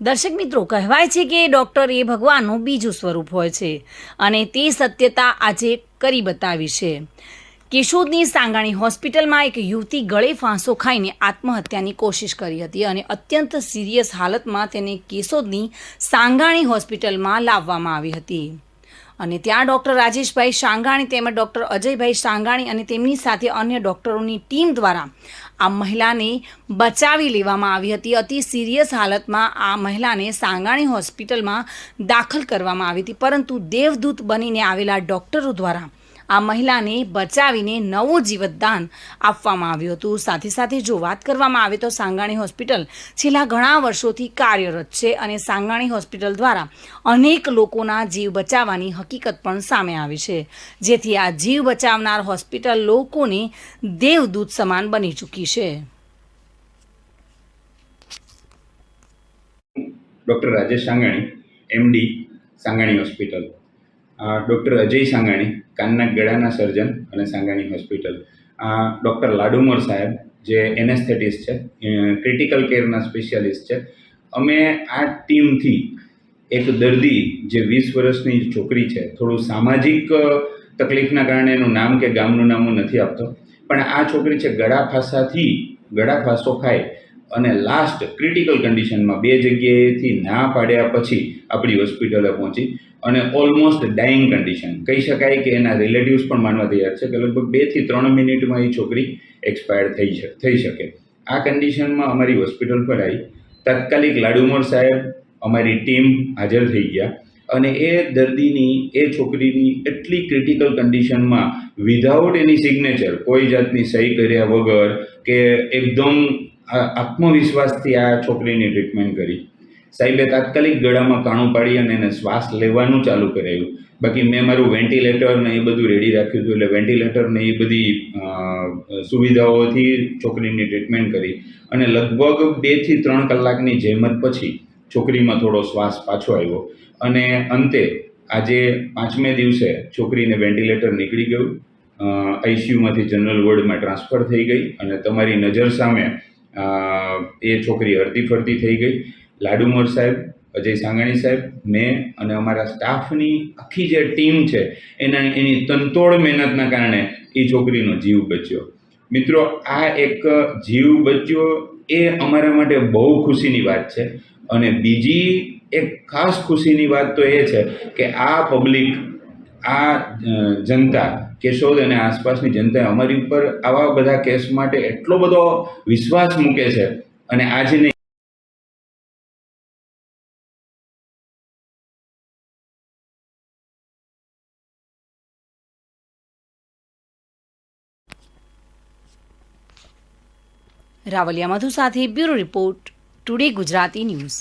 દર્શક મિત્રો, કહેવાય છે કે ડૉક્ટર એ ભગવાનનું બીજું સ્વરૂપ હોય છે અને તે સત્યતા આજે કરી બતાવી છે. કેશોદની સાંગાણી હોસ્પિટલમાં એક યુવતી ગળે ફાંસો ખાઈને આત્મહત્યાની કોશિશ કરી હતી અને અત્યંત સિરિયસ હાલતમાં તેને કેશોદની સાંગાણી હોસ્પિટલમાં લાવવામાં આવી હતી. અને ત્યાં ડૉક્ટર રાજેશભાઈ સાંગાણી તેમજ ડૉક્ટર અજયભાઈ સાંગાણી અને તેમની સાથે અન્ય ડૉક્ટરોની ટીમ દ્વારા આ મહિલાને બચાવી લેવામાં આવી હતી. અતિ સિરિયસ હાલતમાં આ મહિલાને સાંગાણી હોસ્પિટલમાં દાખલ કરવામાં આવી હતી. પરંતુ દેવદૂત બનીને આવેલા ડૉક્ટરો દ્વારા આ મહિલાને બચાવીને નવું જીવતદાન આપવામાં આવ્યું હતું. સાથે સાથે જો વાત કરવામાં આવે તો સાંગાણી હોસ્પિટલ છેલ્લા ઘણા વર્ષોથી કાર્યરત છે અને સાંગાણી હોસ્પિટલ દ્વારા અનેક લોકોના જીવ બચાવવાની હકીકત પણ સામે આવી છે. જેથી આ જીવ બચાવનાર હોસ્પિટલ લોકોને દેવદૂત સમાન બની ચૂકી છે. Doctor Rajesh Sangani MD Sangani hospital. Doctor Ajay Sangani, કાનના ગળાના સર્જન અને સાંગાણી હોસ્પિટલ. ડૉક્ટર લાડુમર સાહેબ, જે એનેસ્થેટિસ્ટ છે ક્રિટિકલ કેરના સ્પેશિયાલિસ્ટ છે. અમે આ ટીમથી એક દર્દી, જે વીસ વર્ષની છોકરી છે, થોડું સામાજિક તકલીફના કારણે એનું નામ કે ગામનું નામ હું નથી આપતો. પણ આ છોકરી છે ગળા ફાંસાથી ગળા ફાંસો ખાય. અને લાસ્ટ ક્રિટિકલ કન્ડિશનમાં બે જગ્યાએથી ના પાડ્યા પછી આપણી હોસ્પિટલે પહોંચી અને ઓલમોસ્ટ ડાઇંગ કન્ડિશન કહી શકાય કે એના રિલેટિવ્સ પણ માનવા તૈયાર છે કે લગભગ બેથી ત્રણ મિનિટમાં એ છોકરી એક્સપાયર થઈ શકે થઈ શકે. આ કન્ડિશનમાં અમારી હોસ્પિટલ પર આવી તાત્કાલિક લાડુમર સાહેબ, અમારી ટીમ હાજર થઈ ગયા અને એ દર્દીની, એ છોકરીની એટલી ક્રિટિકલ કન્ડિશનમાં વિધાઉટ એની સિગ્નેચર કોઈ જાતની સહી કર્યા વગર કે એકદમ આત્મવિશ્વાસથી આ છોકરીની ટ્રીટમેન્ટ કરી. સાહેબે તાત્કાલિક ગળામાં કાણું પાડી અને એને શ્વાસ લેવાનું ચાલુ કરાવ્યું બાકી મેં મારું વેન્ટિલેટર ને એ બધું રેડી રાખ્યું હતું એટલે વેન્ટિલેટર ને એ બધી સુવિધાઓથી છોકરીની ટ્રીટમેન્ટ કરી. અને લગભગ બેથી ત્રણ કલાકની જહેમત પછી છોકરીમાં થોડો શ્વાસ પાછો આવ્યો. અને અંતે આજે પાંચમે દિવસે છોકરીને વેન્ટિલેટર નીકળી ગયું. આઈસીયુમાંથી જનરલ વોર્ડમાં ટ્રાન્સફર થઈ ગઈ અને તમારી નજર સામે એ છોકરી હરતી ફરતી થઈ ગઈ. લાડુમર સાહેબ, અજય સાંગાણી સાહેબ, મેં અને અમારા સ્ટાફની આખી જે ટીમ છે, એના એની તનતોડ મહેનતના કારણે એ છોકરીનો જીવ બચ્યો. મિત્રો, આ એક જીવ બચ્યો એ અમારા માટે બહુ ખુશીની વાત છે. અને બીજી એક ખાસ ખુશીની વાત તો એ છે કે આ પબ્લિક આ જનતા, કેશોદ અને આસપાસની જનતા અમારી ઉપર આવા બધા કેસ માટે એટલો બધો વિશ્વાસ મૂકે છે અને આજે નહીં. રાવલિયા મધુ સાથે bureau report today Gujarati news.